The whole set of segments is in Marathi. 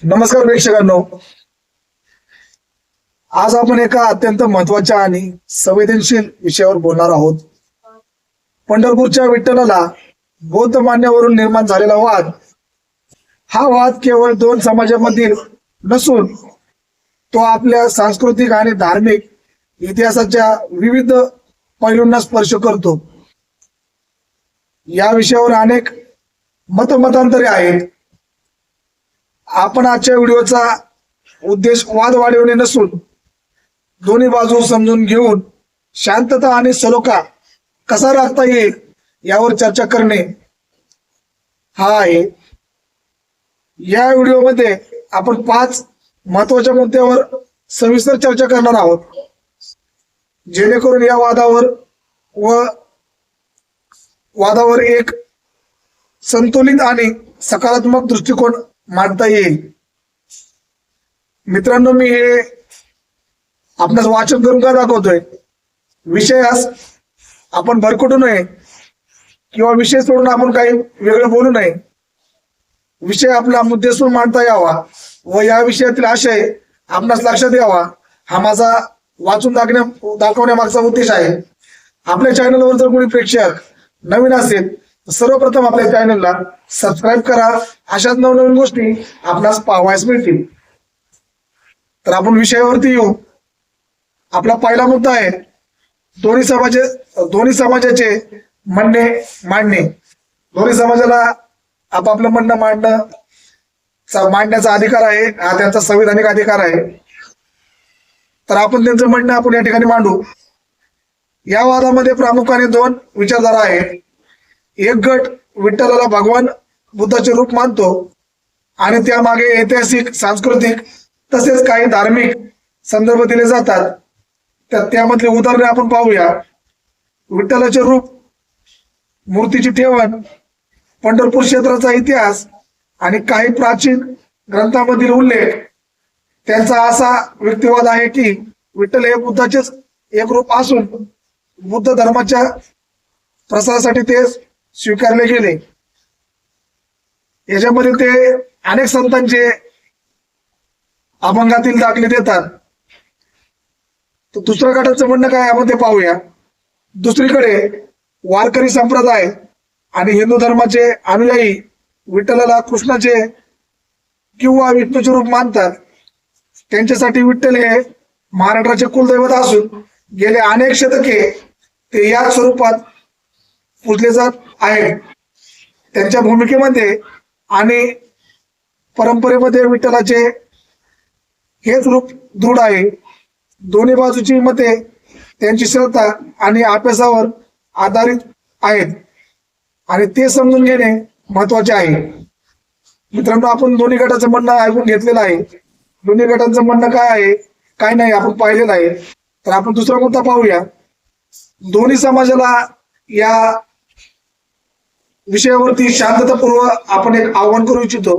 नमस्कार प्रेक्षकांनो. आज आपण एका अत्यंत महत्त्वाच्या आणि संवेदनशील विषयावर बोलणार आहोत. पंढरपूरच्या विठ्ठलाला बौद्ध मान्यावरून निर्माण झालेला वाद हा वाद केवळ दोन समाजामधील नसून तो आपल्या सांस्कृतिक आणि धार्मिक इतिहासाच्या विविध पैलूंना स्पर्श करतो. या विषयावर अनेक मतमतांतरे आहेत. आपण आजच्या व्हिडिओचा उद्देश वाद वाढवणे नसून दोन्ही बाजू समजून घेऊन शांतता आणि सलोखा कसा राखता येईल यावर चर्चा करणे हा आहे. या व्हिडिओमध्ये आपण पाच महत्त्वाच्या मुद्द्यावर सविस्तर चर्चा करणार आहोत. जेणेकरून या वादावर व वादावर एक संतुलित आणि सकारात्मक दृष्टिकोन मांडता येईल. मित्रांनो मी हे आपणास वाचन करून का दाखवतोय? विषयास आपण भरकटू नये किंवा विषय सोडून आपण काही वेगळं बोलू नये. विषय आपला मुद्देसून मांडता यावा व या विषयातील आशय आपणास लक्षात यावा. हा माझा वाचून दाखण्या दाखवण्यामागचा उद्देश आहे. आपल्या चॅनलवर जर कोणी प्रेक्षक नवीन असेल सर्वप्रथम आपल्या चॅनलला सबस्क्राईब करा. अशाच नवनवीन गोष्टी आपणास पाहावयास मिळतील. तर आपण विषयावरती येऊ. आपला पहिला मुद्दा आहे दोन्ही समाज दोन्ही समाजाचे म्हणणे मांडणे. दोन्ही समाजाला आपापलं म्हणणं मांडणं मांडण्याचा अधिकार आहे हा त्यांचा संविधानिक अधिकार आहे. तर आपण त्यांचं म्हणणं आपण या ठिकाणी मांडू. या वादामध्ये प्रामुख्याने दोन विचारधारा आहेत. एक गट विठ्ठलाला भगवान बुद्धाचे रूप मानतो आणि त्यामागे ऐतिहासिक सांस्कृतिक तसेच काही धार्मिक संदर्भ दिले जातात. तर त्यामधले उदाहरणे आपण पाहूया. विठ्ठलाचे रूप मूर्तीची ठेवण पंढरपूर क्षेत्राचा इतिहास आणि काही प्राचीन ग्रंथामधील उल्लेख. त्यांचा असा व्यक्तिवाद आहे की विठ्ठल हे बुद्धाचेच एक रूप असून बुद्ध धर्माच्या प्रसारासाठी ते स्वीकारले गेले. याच्यामध्ये ते अनेक संतांचे अभंगातील दाखले देतात. तर दुसऱ्या गटाचं म्हणणं काय आपण ते पाहूया. दुसरीकडे वारकरी संप्रदाय आणि हिंदू धर्माचे अनुयायी विठ्ठलाला कृष्णाचे किंवा विष्णूचे रूप मानतात. त्यांच्यासाठी विठ्ठल हे महाराष्ट्राचे कुलदैवत असून गेले अनेक शतके ते या स्वरूपात पूजले जात आहेत. त्यांच्या भूमिकेमध्ये आणि परंपरेमध्ये विठ्ठलाचे हेच रूप दृढ आहे. दोन्ही बाजूची मते त्यांची श्रद्धा आणि अभ्यासावर आधारित आहेत. आणि ते समजून घेणे महत्त्वाचे आहे. मित्रांनो आपण दोन्ही गटाचं म्हणणं ऐकून घेतलेलं आहे. दोन्ही गटांचं म्हणणं काय आहे काय नाही आपण पाहिलेलं आहे. तर आपण दुसरा मुद्दा पाहूया. दोन्ही समाजाला या विषयावरती शांततापूर्व आपण एक आव्हान करू इच्छितो.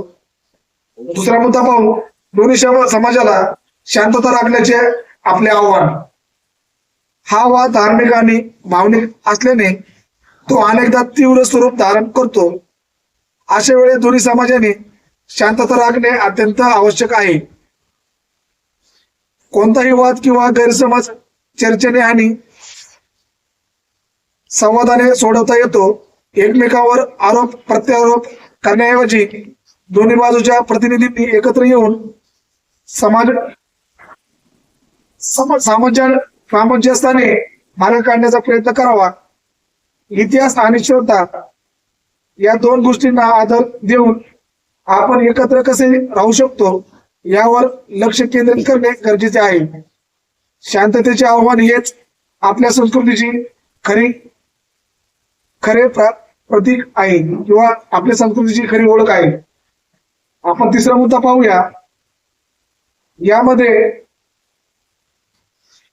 दुसरा मुद्दा पाहू. दोन्ही समाजाला शांतता राखण्याचे आपले आव्हान. हा वाद धार्मिक आणि भावनिक असल्याने तो अनेकदा तीव्र स्वरूप धारण करतो. अशा वेळी दोन्ही समाजाने शांतता राखणे अत्यंत आवश्यक आहे. कोणताही वाद किंवा गैरसमज चर्चेने आणि संवादाने सोडवता येतो. एकमेकावर आरोप प्रत्यारोप करण्याऐवजी दोन्ही बाजूच्या प्रतिनिधींनी एकत्र येऊन समाज सामंज सामंजन सामंजस्याने मार्ग काढण्याचा प्रयत्न करावा. इतिहास आणि श्रद्धा या दोन गोष्टींना आदर देऊन आपण एकत्र कसे राहू शकतो यावर लक्ष केंद्रित करणे गरजेचे आहे. शांततेचे आव्हान हेच आपल्या संस्कृतीची खरी खरे प्रा प्रतीक आहे किंवा आपल्या संस्कृतीची खरी ओळख आहे. आपण तिसरा मुद्दा पाहूया. यामध्ये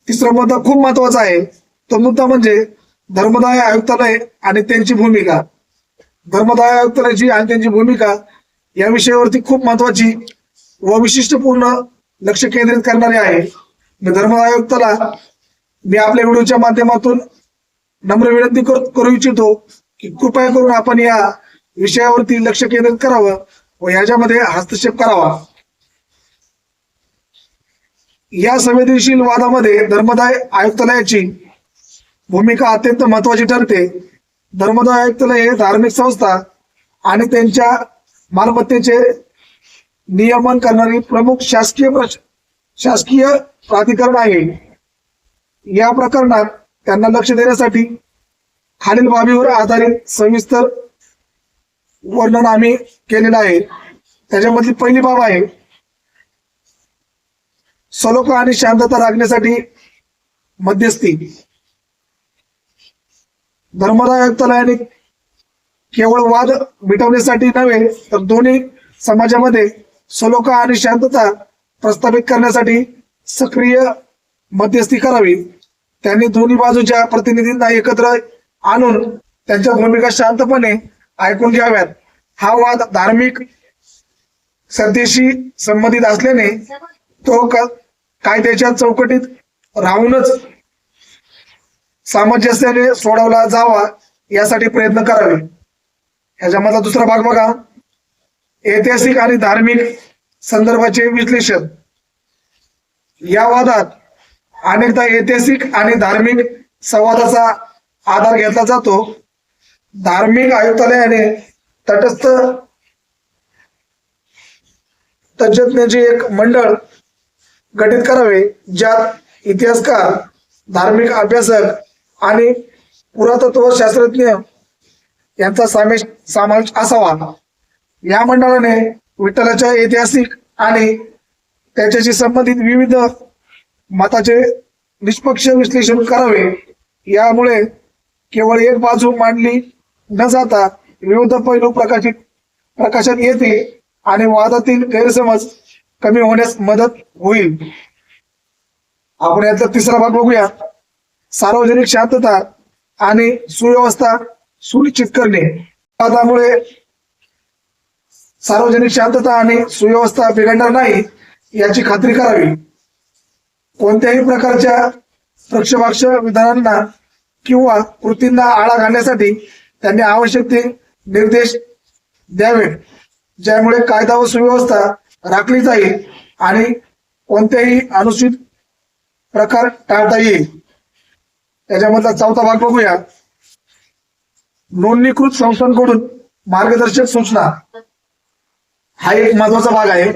तिसरा मुद्दा खूप महत्त्वाचा आहे. तो मुद्दा म्हणजे धर्मदाय आयुक्तालय आणि त्यांची भूमिका. धर्मदाय आयुक्तालयाची आणि त्यांची भूमिका या विषयावरती खूप महत्वाची व विशिष्टपूर्ण लक्ष केंद्रित करणारे आहे. मी धर्मदाय आयुक्ताला मी आपल्या व्हिडिओच्या माध्यमातून नम्र विनंती करू इच्छितो. की कृपया करून आपण या विषयावरती लक्ष केंद्रित करावं व याच्यामध्ये हस्तक्षेप करावा. या संवेदनशील वादामध्ये धर्मदाय आयुक्तालयाची भूमिका अत्यंत महत्वाची ठरते. धर्मदाय आयुक्तालय हे धार्मिक संस्था आणि त्यांच्या मालमत्तेचे नियमन करणारी प्रमुख शासकीय शासकीय प्राधिकरण आहे. या प्रकरणात त्यांना लक्ष देण्यासाठी खालील बाबीवर आधारित सविस्तर वर्णन आम्ही केलेलं आहे. त्याच्यामधली पहिली बाब आहे सलोखा आणि शांतता राखण्यासाठी मध्यस्थी. धर्मदाय आयुक्तालयाने केवळ वाद मिटवण्यासाठी नव्हे तर दोन्ही समाजामध्ये सलोखा आणि शांतता प्रस्थापित करण्यासाठी सक्रिय मध्यस्थी करावी. त्यांनी दोन्ही बाजूच्या प्रतिनिधींना एकत्र आणून त्यांच्या भूमिका शांतपणे ऐकून घ्याव्यात. हा वाद धार्मिक सत्तेशी संबंधित असल्याने तो कायद्याच्या चौकटीत राहूनच सामंजस्याने सोडवला जावा यासाठी प्रयत्न करावे. ह्याच्यामधला दुसरा भाग बघा. ऐतिहासिक आणि धार्मिक संदर्भाचे विश्लेषण. या वादात अनेकदा ऐतिहासिक आणि धार्मिक संवादाचा आधार घेतला जातो. धार्मिक आयुक्तालयाने तटस्थ तज्ज्ञांचे एक मंडळ गठीत करावे ज्यात इतिहासकार धार्मिक अभ्यासक आणि पुरातत्व शास्त्रज्ञ यांचा सामेश समावेश असावा. या मंडळाने विठ्ठलाच्या ऐतिहासिक आणि त्याच्याशी संबंधित विविध मताचे निष्पक्ष विश्लेषण करावे. यामुळे केवळ एक बाजू मांडली न जाता विविध पैलू प्रकाशित प्रकाशात येते आणि वादातील गैरसमज कमी होण्यास मदत होईल. आपण यातला तिसरा भाग बघूया. सार्वजनिक शांतता आणि सुव्यवस्था सुनिश्चित करणे. वादामुळे सार्वजनिक शांतता आणि सुव्यवस्था बिघडणार नाही याची खात्री करावी. कोणत्याही प्रकारच्या पक्षपाक्ष विधानांना किंवा कृतींना आळा घालण्यासाठी त्यांनी आवश्यक ते निर्देश द्यावेत ज्यामुळे कायदा व सुव्यवस्था राखली जाईल आणि कोणत्याही अनुचित प्रकार टाळता येईल. त्याच्यामधला चौथा भाग बघूया. नोंदणीकृत संस्थांकडून मार्गदर्शक सूचना. हा एक महत्त्वाचा भाग आहे.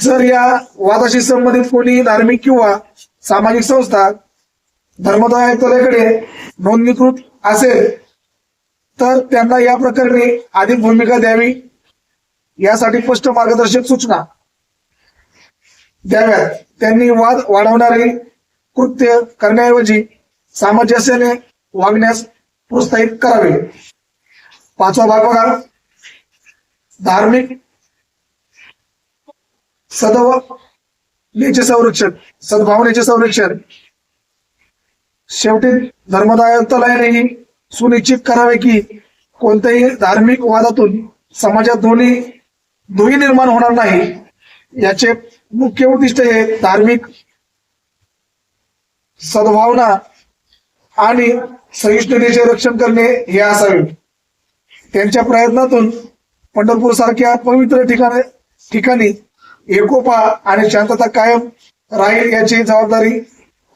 जर या वादाशी संबंधित कोणी धार्मिक किंवा सामाजिक संस्था धर्मदाय आयुक्तालयाकडे नोंदणीकृत असेल तर त्यांना या प्रकरणी अधिक भूमिका द्यावी. यासाठी स्पष्ट मार्गदर्शक सूचना द्याव्यात. त्यांनी वाद वाढवणारे कृत्य करण्याऐवजी सामंजस्याने वागण्यास प्रोत्साहित करावे. पाचवा भाग बघा. धार्मिक सदवनेचे संरक्षण. सद्भावनेचे संरक्षण. शेवटी धर्मदाय सुनिश्चित करावे की कोणत्याही धार्मिक वादातून समाजात दोन्ही दोही निर्माण होणार नाही. याचे मुख्य उद्दिष्ट हे धार्मिक सद्भावना आणि सहिष्णुतेचे रक्षण करणे हे असावे. त्यांच्या प्रयत्नातून पंढरपूर सारख्या पवित्र ठिकाणी ठिकाणी एकोपा आणि शांतता कायम राहील याची जबाबदारी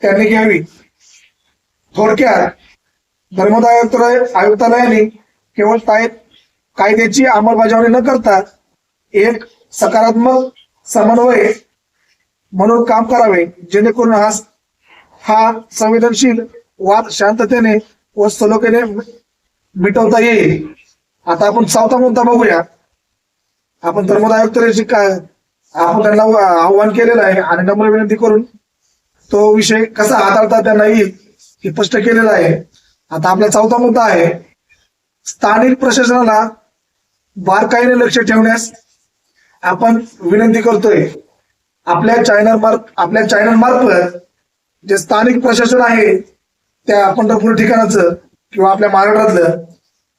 त्यांनी घ्यावी. थोडक्यात धर्मदाय आयुक्तालयाने केवळ कायद्याची अंमलबजावणी न करता एक सकारात्मक समन्वय म्हणून काम करावे जेणेकरून हा हा संवेदनशील वाद शांततेने व सलोख्याने मिटवता येईल. आता आपण चौथा मुद्दा बघूया. आपण धर्मदाय आयुक्तालयाची काय आपण त्यांना आव्हान केलेलं आहे आणि नम्र विनंती करून तो विषय कसा हाताळता त्यांना येईल हे स्पष्ट केलेलं आहे. आता आपला चौथा मुद्दा आहे. स्थानिक प्रशासनाला बारकाईने लक्ष ठेवण्यास आपण विनंती करतोय. आपल्या चॅनल मार्फ आपल्या चॅनल मार्फत जे स्थानिक प्रशासन आहे त्या पंढरपूर ठिकाणाचं किंवा आपल्या महाराष्ट्रातलं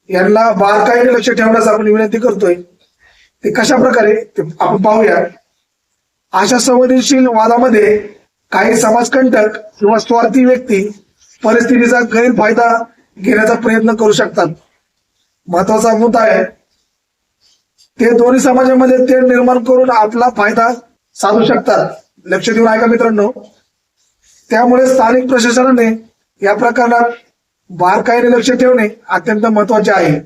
यांना बारकाईने लक्ष ठेवण्यास आपण विनंती करतोय. ते कशा प्रकारे ते आपण पाहूया. अशा संवेदनशील वादामध्ये काही समाजकंटक किंवा स्वार्थी व्यक्ती परिस्थितीचा गैरफायदा घेण्याचा प्रयत्न करू शकतात. महत्त्वाचा मुद्दा आहे ते दोन्ही समाजामध्ये ते निर्माण करून आपला फायदा साधू शकतात. लक्ष देऊन ऐका मित्रांनो. त्यामुळे स्थानिक प्रशासनाने या प्रकरणात बारकाईने लक्ष ठेवणे अत्यंत महत्त्वाचे आहे.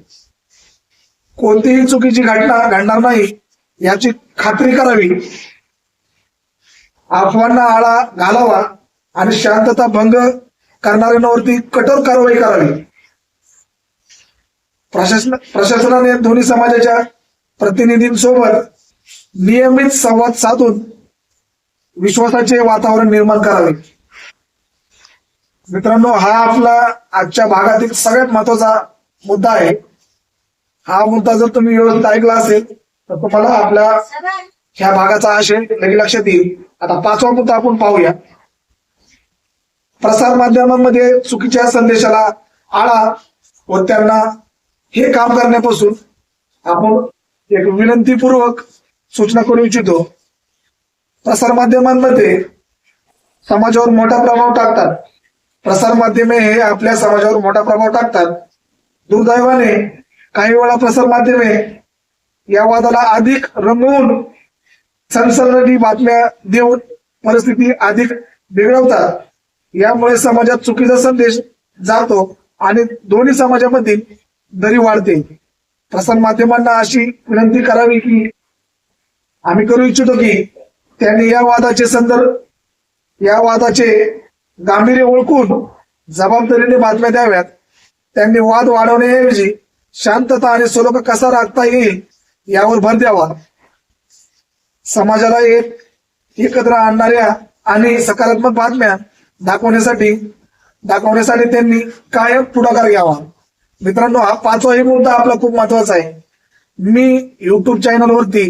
कोणतीही चुकीची घटना घडणार नाही याची खात्री करावी. अफवांना आळा घालावा आणि शांतता भंग करणाऱ्यांवरती कठोर कारवाई करावी. प्रशासन प्रशासनाने दोन्ही समाजाच्या प्रतिनिधींसोबत नियमित संवाद साधून विश्वासाचे वातावरण निर्माण करावे. मित्रांनो हा आपला आजच्या भागातील सगळ्यात महत्त्वाचा मुद्दा आहे. हा मुद्दा जर तुम्ही व्यवस्थित ऐकला असेल तर तुम्हाला आपल्या ह्या भागाचा आशय लक्षात येईल. आता पाचवा मुद्दा आपण पाहूया. प्रसार माध्यमांमध्ये चुकीच्या संदेशाला आळा व त्यांना हे काम करण्यापासून आपण एक विनंतीपूर्वक सूचना करू इच्छितो. प्रसार माध्यमांमध्ये समाजावर मोठा प्रभाव टाकतात. प्रसार माध्यमे हे आपल्या समाजावर मोठा प्रभाव टाकतात. दुर्दैवाने काही वेळा प्रसार माध्यमे या वादाला अधिक रंगवून सनसनाटी बातम्या देऊन परिस्थिती अधिक बिघडवतात. यामुळे समाजात चुकीचा संदेश जातो आणि दोन्ही समाजामधील दरी वाढते. प्रसार माध्यमांना अशी विनंती करावी की आम्ही करू इच्छितो की त्यांनी या वादाचे संदर्भ या वादाचे गांभीर्य ओळखून जबाबदारीने बातम्या द्याव्यात. त्यांनी वाद वाढवण्याऐवजी शांतता आणि सुलभ कसा राखता येईल यावर भर द्यावा. समाजाला एक एकत्र आणणाऱ्या आणि सकारात्मक बातम्या दाखवण्यासाठी दाखवण्यासाठी त्यांनी कायम पुढाकार घ्यावा. मित्रांनो हा पाचवाही मुद्दा आपला खूप महत्त्वाचा आहे. मी युट्यूब चॅनलवरती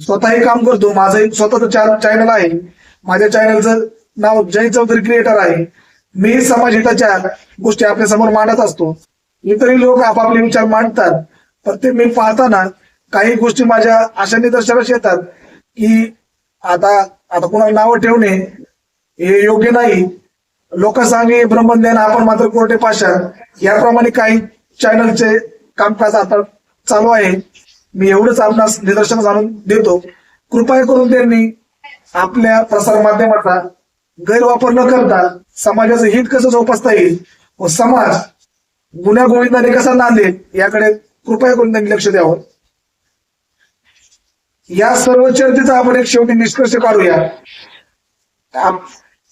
स्वतःही काम करतो. माझं एक स्वतःचं चॅनल आहे. माझ्या चॅनलचं नाव जय चौधरी क्रिएटर आहे. मी समाज हिताच्या गोष्टी आपल्यासमोर मांडत असतो. इतरही लोक आपापले विचार मांडतात. पण ते मी पाहताना काही गोष्टी माझ्या अशा निदर्शनास येतात की आता आता कुणाला नावं ठेवणे हे योग्य नाही. लोकसांगी ब्रह्मज्ञान आपण मात्र कोर्टे पाशा याप्रमाणे काही चॅनलचे कामकाज आता चालू आहे. मी एवढंच आपणास निदर्शन जाणून देतो. कृपया करून त्यांनी आपल्या प्रसार माध्यमाचा गैरवापर न करता समाजाचं हित कसं जोपासता येईल व समाज गुन्ह्या गोविंदाने कसा नांदेल याकडे कृपया करून त्यांनी लक्ष द्यावं. या सर्व चर्चेचा आपण एक शेवटी निष्कर्ष काढूया.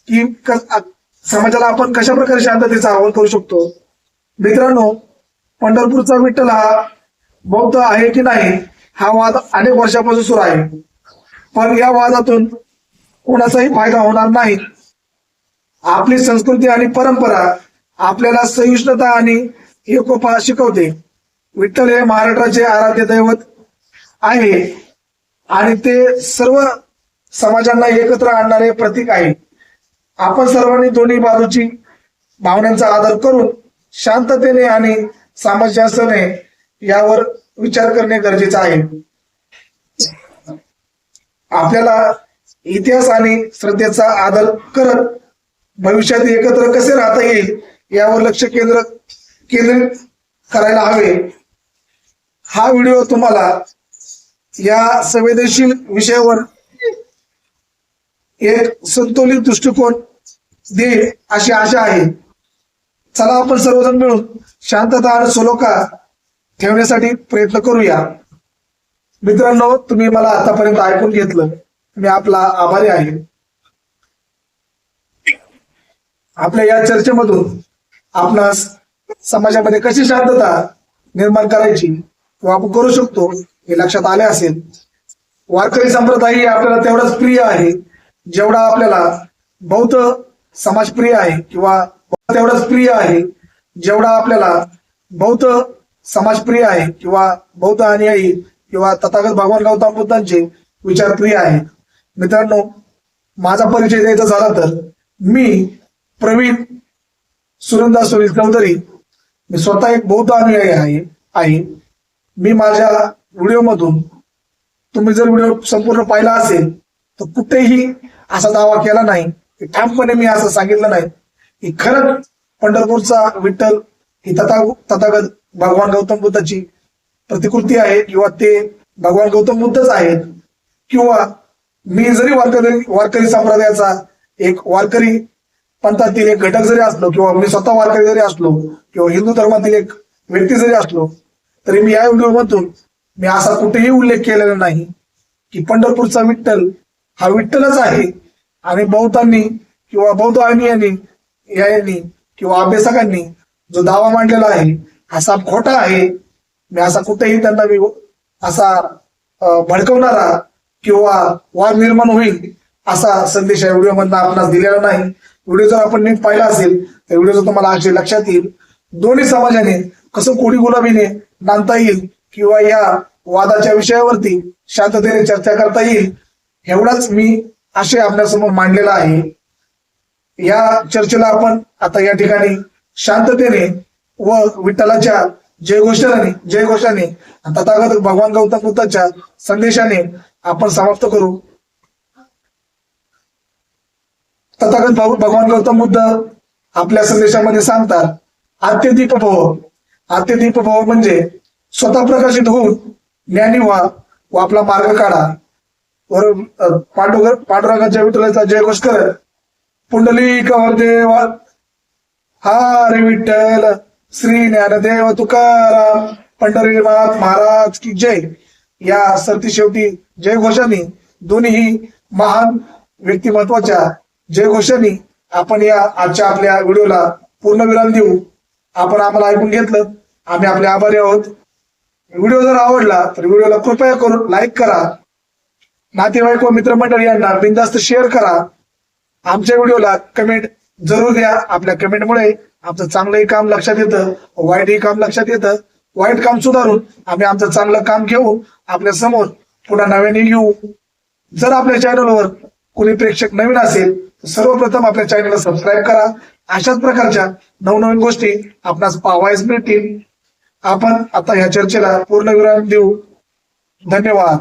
की समाजाला आपण कशा प्रकारे शांततेचं आवाहन करू शकतो? मित्रांनो पंढरपूरचा विठ्ठल हा बौद्ध आहे की नाही हा वाद अनेक वर्षापासून सुरू आहे. पण या वादातून कोणाचाही फायदा होणार नाही. आपली संस्कृती आणि परंपरा आपल्याला सहिष्णुता आणि एकोपा शिकवते. विठ्ठल हे महाराष्ट्राचे आराध्य दैवत आहे आणि ते सर्व समाजांना एकत्र आणणारे प्रतीक आहे. आपण सर्वांनी दोन्ही बाजूची भावनांचा आदर करून शांततेने आणि सामंजस्याने यावर विचार करणे गरजेचे आहे. आपल्याला इतिहास आणि श्रद्धेचा आदर करत भविष्यात एकत्र कसे राहता येईल यावर लक्ष केंद्र केंद्रित करायला हवे. हा व्हिडिओ तुम्हाला या संवेदनशील विषयावर एक संतुलित दृष्टिकोन देईल अशी आशा आहे. चला आपण सर्वजण मिळून शांतता आणि सलोखा ठेवण्यासाठी प्रयत्न करूया. मित्रांनो तुम्ही मला आतापर्यंत ऐकून घेतलं. मी आपला आभारी आहे. आपल्या या चर्चेमधून आपणास समाजामध्ये कशी शांतता निर्माण करायची व आपण करू शकतो हे लक्षात आले असेल. वारकरी संप्रदाय आपल्याला तेवढाच प्रिय आहे. जेवढा आपल्याला बौद्ध समाज प्रिय आहे किंवा तेवढाच प्रिय आहे जेवढा आपल्याला बौद्ध समाज प्रिय आहे किंवा बौद्ध अनुयायी किंवा तथागत भगवान गौतम बुद्धांचे विचार प्रिय आहेत मित्रांनो माझा परिचय द्यायचा झाला तर मी प्रवीण सुरंदा सुनील चौधरी मी स्वतः एक बौद्ध अनुयायी आहे आहे. मी माझ्या व्हिडिओमधून तुम्ही जर व्हिडिओ संपूर्ण पाहिला असेल तर कुठेही असा दावा केला नाही. ठामपणे मी असं सांगितलं नाही. की खरंच पंढरपूरचा विठ्ठल ही तथा तथागत भगवान गौतम बुद्धाची प्रतिकृती आहे किंवा ते भगवान गौतम बुद्धच आहेत किंवा मी जरी वारकरी वारकरी संप्रदायाचा एक वारकरी पंथातील एक घटक जरी असलो किंवा मी स्वतः वारकरी जरी असलो किंवा हिंदू धर्मातील एक व्यक्ती जरी असलो तरी मी या व्हिडिओमधून मी असा कुठेही उल्लेख केलेला नाही की पंढरपूरचा विठ्ठल हा विठ्ठलच आहे. आणि बौद्धांनी किंवा बौद्ध यांनी यांनी किंवा अभ्यासकांनी जो दावा मांडलेला आहे हा साप खोटा आहे. मी असा कुठेही त्यांना मी असा भडकवणारा किंवा वाद निर्माण होईल असा संदेश या व्हिडिओ मधनं आपणास दिलेला नाही. व्हिडिओ जर आपण नीट पाहिला असेल तर व्हिडिओ तुम्हाला असे लक्षात येईल. दोन्ही समाजाने कसं कोडी गुलाबीने नांदता येईल किंवा या वादाच्या विषयावरती शांततेने चर्चा करता येईल एवढाच मी आशय आपल्यासमोर मांडलेला आहे. या चर्चेला आपण आता या ठिकाणी शांततेने व विठ्ठलाच्या जयघोषाने जयघोषाने तथागत भगवान गौतम बुद्धाच्या संदेशाने आपण समाप्त करू. तथागत भगवान गौतम बुद्ध आपल्या संदेशामध्ये सांगतात आत्यदीप भव. आत्यदीप भव म्हणजे स्वतः प्रकाशित होऊन ज्ञानी व्हा व आपला मार्ग काढा. वर पांडुरंगाच्या विठ्ठलाचा जयघोष करत पुंडलिक देवा. हरे विठ्ठल श्री ज्ञानदेव तुकाराम पंढरीनाथ महाराज की जय. या सरती शेवटी जयघोषाने दोन्ही महान व्यक्तिमत्वाच्या जयघोषाने आपण या आजच्या आपल्या व्हिडिओला पूर्ण विराम देऊ. आपण आम्हाला ऐकून घेतलं. आम्ही आपले आभारी आहोत. व्हिडिओ जर आवडला तर व्हिडिओला कृपया करून लाईक करा. नातेवाईक व मित्रमंडळी यांना बिंदास्त शेअर करा. आमच्या व्हिडिओला कमेंट जरूर द्या. आपल्या कमेंटमुळे आमचं चांगलंही काम लक्षात येतं वाईटही काम लक्षात येतं. वाईट काम सुधारून आम्ही आमचं चांगलं काम घेऊ. आपल्यासमोर पुन्हा नव्याने येऊ. जर आपल्या चॅनलवर कोणी प्रेक्षक नवीन असेल तर सर्वप्रथम आपल्या चॅनलला सबस्क्राईब करा. अशाच प्रकारच्या नवनवीन गोष्टी आपणास पाहावयास मिळतील. आपण आता ह्या चर्चेला पूर्ण विराम देऊ. धन्यवाद.